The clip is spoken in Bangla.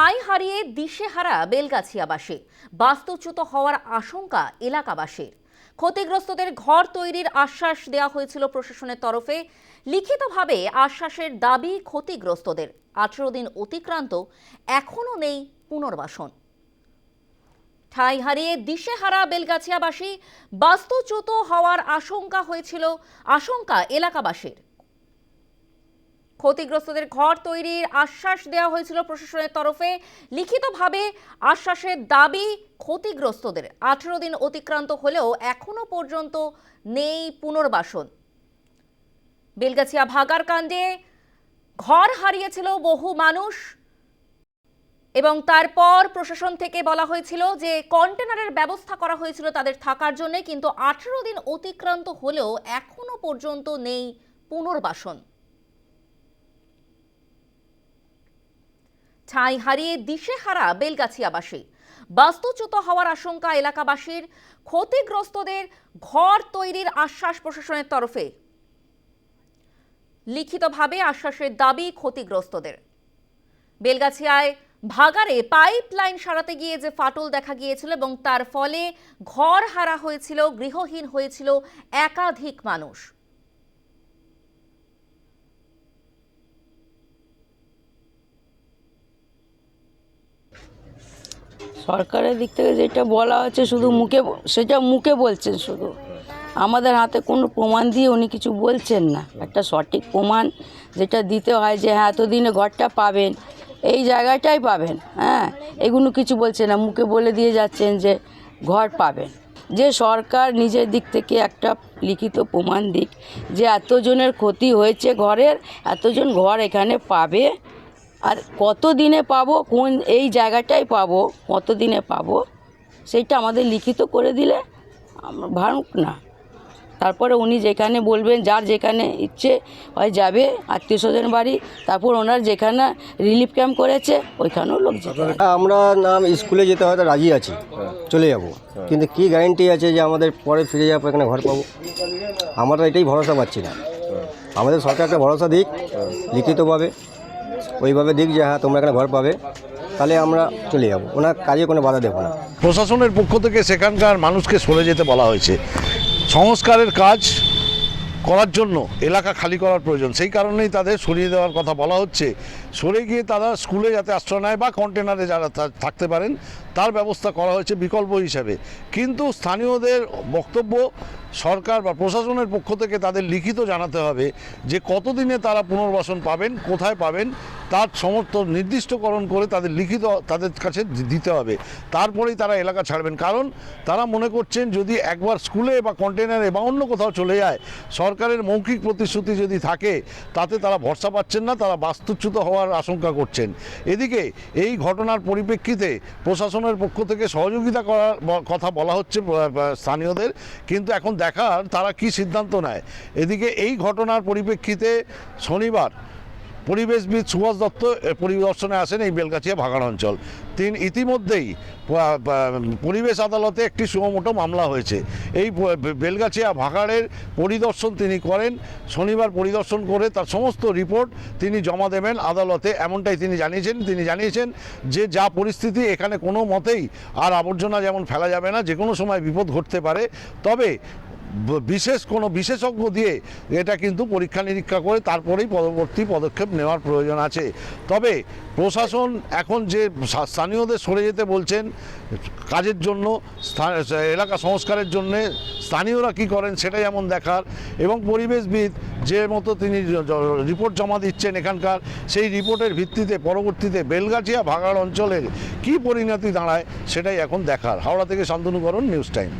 ঠাঁই হারিয়ে দিশেহারা বেলগাছিয়াবাসী বাস্তুচ্যুত হওয়ার আশঙ্কা এলাকাবাসীর। ক্ষতিগ্রস্তদের ঘর তৈরির আশ্বাস দেওয়া হয়েছিল প্রশাসনের তরফে। লিখিতভাবে আশ্বাসের দাবি ক্ষতিগ্রস্তদের। আঠেরো দিন অতিক্রান্ত, এখনও নেই পুনর্বাসন। ঠাঁই হারিয়ে দিশেহারা বেলগাছিয়াবাসী বাস্তুচ্যুত হওয়ার আশঙ্কা হয়েছিল, আশঙ্কা এলাকাবাসীর। ক্ষতিগ্রস্তদের ঘর তৈরির আশ্বাস দেওয়া হয়েছিল প্রশাসনের তরফে। লিখিতভাবে আশ্বাসের দাবি, ক্ষতিগ্রস্তদের আঠেরো দিন অতিক্রান্ত হলেও এখনও পর্যন্ত নেই পুনর্বাসন। বেলগাছিয়া ভাগার কাণ্ডে ঘর হারিয়েছিল বহু মানুষ এবং তারপর প্রশাসন থেকে বলা হয়েছিল যে কন্টেনারের ব্যবস্থা করা হয়েছিল তাদের থাকার জন্য, কিন্তু আঠেরো দিন অতিক্রান্ত হলেও এখনও পর্যন্ত নেই পুনর্বাসন। ঠাঁই হারিয়ে দিশেহারা বেলগাছিয়াবাসী বাস্তুচ্যুত হওয়ার আশঙ্কা এলাকাবাসীর, ক্ষতিগ্রস্তদের ঘর তৈরির আশ্বাস প্রশাসনের তরফে। লিখিতভাবে আশ্বাসের দাবি ক্ষতিগ্রস্তদের। বেলগাছিয়ায় ভাগারে পাইপ লাইন সারাতে গিয়ে যে ফাটল দেখা গিয়েছিল এবং তার ফলে ঘর হারা হয়েছিল, গৃহহীন হয়েছিল একাধিক মানুষ। সরকারের দিক থেকে যেটা বলা হচ্ছে শুধু মুখে সেটা মুখে বলছেন শুধু। আমাদের হাতে কোনো প্রমাণ দিয়ে উনি কিছু বলছেন না। একটা সঠিক প্রমাণ যেটা দিতে হয় যে হ্যাঁ এতদিনে ঘরটা পাবেন, এই জায়গাটাই পাবেন হ্যাঁ? এগুলো কিছু বলছে না, মুখে বলে দিয়ে যাচ্ছেন যে ঘর পাবেন। যে সরকার নিজের দিক থেকে একটা লিখিত প্রমাণ দিক যে এতজনের ক্ষতি হয়েছে ঘরের, এতজন ঘর এখানে পাবে আর কত দিনে পাবো, কোন এই জায়গাটাই পাবো কত দিনে পাবো সেইটা আমাদের লিখিত করে দিলে আমরা ভাবুক না। তারপরে উনি যেখানে বলবেন, যার যেখানে ইচ্ছে হয় যাবে, আত্মীয় স্বজন বাড়ি, তারপর ওনার যেখানে রিলিফ ক্যাম্প করেছে, ওইখানেও লোক আমরা নাম স্কুলে যেতে হয়তো রাজি আছি, চলে যাব। কিন্তু কি গ্যারেন্টি আছে যে আমাদের পরে ফিরে যাব এখানে ঘর পাবো? আমরা এটাই ভরসা পাচ্ছি না। আমাদের সরকার একটা ভরসা দিক, লিখিতভাবে। ওইভাবে দিক যে হ্যাঁ তোমরা এখানে ঘর পাবে। তাহলে আমরা চলে যাব। ওনার কাজে কোনো বাধা দেবো না। প্রশাসনের পক্ষ থেকে সেখানকার মানুষকে সরে যেতে বলা হয়েছে। সংস্কারের কাজ করার জন্য, এলাকা খালি করার প্রয়োজন। সেই কারণেই তাদের সরিয়ে দেওয়ার কথা বলা হচ্ছে। সরে গিয়ে তারা স্কুলে যাতে আশ্রয় নেয় বা কন্টেনারে যারা থাকতে পারেন তার ব্যবস্থা করা হয়েছে বিকল্প হিসাবে। কিন্তু স্থানীয়দের বক্তব্য সরকার বা প্রশাসনের পক্ষ থেকে তাদের লিখিত জানাতে হবে যে কতদিনে তারা পুনর্বাসন পাবেন, কোথায় পাবেন, তার সমর্থ নির্দিষ্টকরণ করে তাদের লিখিত, তাদের কাছে দিতে হবে। তারপরেই তারা এলাকা ছাড়বেন। কারণ তারা মনে করছেন যদি একবার স্কুলে বা কন্টেনারে বা অন্য কোথাও চলে যায়, সরকারের মৌখিক প্রতিশ্রুতি যদি থাকে, তাতে তারা ভরসা পাচ্ছেন না, তারা বাস্তুচ্যুত হওয়ার আশঙ্কা করছেন। এদিকে এই ঘটনার পরিপ্রেক্ষিতে প্রশাসনের পক্ষ থেকে সহযোগিতা করার কথা বলা হচ্ছে স্থানীয়দের। কিন্তু এখন দেখার তারা কি সিদ্ধান্ত নেয়? এদিকে এই ঘটনার পরিপ্রেক্ষিতে শনিবার পরিবেশবিদ সুভাষ দত্ত পরিদর্শনে আসেন এই বেলগাছিয়া ভাগাড় অঞ্চল। তিনি ইতিমধ্যেই পরিবেশ আদালতে একটি সুমোটো মামলা হয়েছে। এই বেলগাছিয়া ভাগাড়ের পরিদর্শন তিনি করেন। শনিবার পরিদর্শন করে তার সমস্ত রিপোর্ট তিনি জমা দেবেন আদালতে। এমনটাই তিনি জানিয়েছেন। তিনি জানিয়েছেন যে যা পরিস্থিতি এখানে কোনো মতেই আর আবর্জনা যেমন ফেলা যাবে না যে কোনো সময় বিপদ ঘটতে পারে। তবে বিশেষ কোনো বিশেষজ্ঞ দিয়ে এটা কিন্তু পরীক্ষা নিরীক্ষা করে তারপরেই পরবর্তী পদক্ষেপ নেওয়ার প্রয়োজন আছে। তবে প্রশাসন এখন যে স্থানীয়দের সরে যেতে বলছেন, কাজের জন্য এলাকা সংস্কারের জন্য স্থানীয়রা কি করেন সেটা যেমন দেখার। এবং পরিবেশবিদ যে মতো তিনি রিপোর্ট জমা দিচ্ছেন এখানকার, সেই রিপোর্টের ভিত্তিতে পরবর্তীতে বেলগাছিয়া ভাগাড় অঞ্চলের কি পরিণতি দাঁড়ায় সেটাই এখন দেখার। হাওড়া থেকে শান্তনুকরণ, নিউজ টাইম।